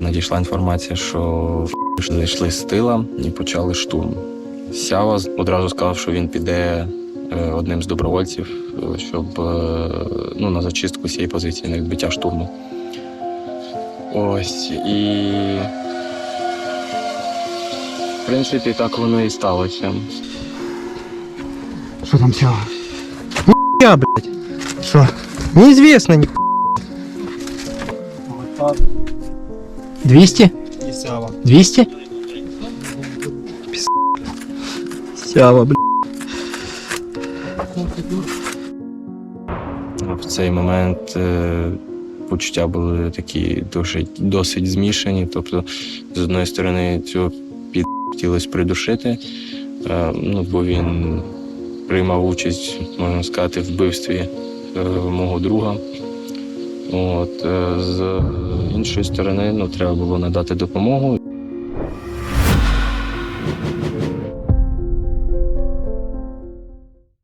Надійшла інформація, що зайшли з тила і почали штурм. Сява одразу сказав, що він піде е, одним з добровольців, е, щоб е, ну, на зачистку цієї позиції, на відбиття штурму. Ось і. В принципі, так воно і сталося. Что там все? Я, блядь. Что? Неизвестно ни 200? 200? Пис- Сява, блядь. В цей момент е, почуття були такі досить, досить змішані. Тобто, з одної сторони, цього під хотілося придушити, е, ну, бо він приймав участь, можна сказати, в вбивстві е, мого друга. От, е, з іншої сторони, ну, треба було надати допомогу.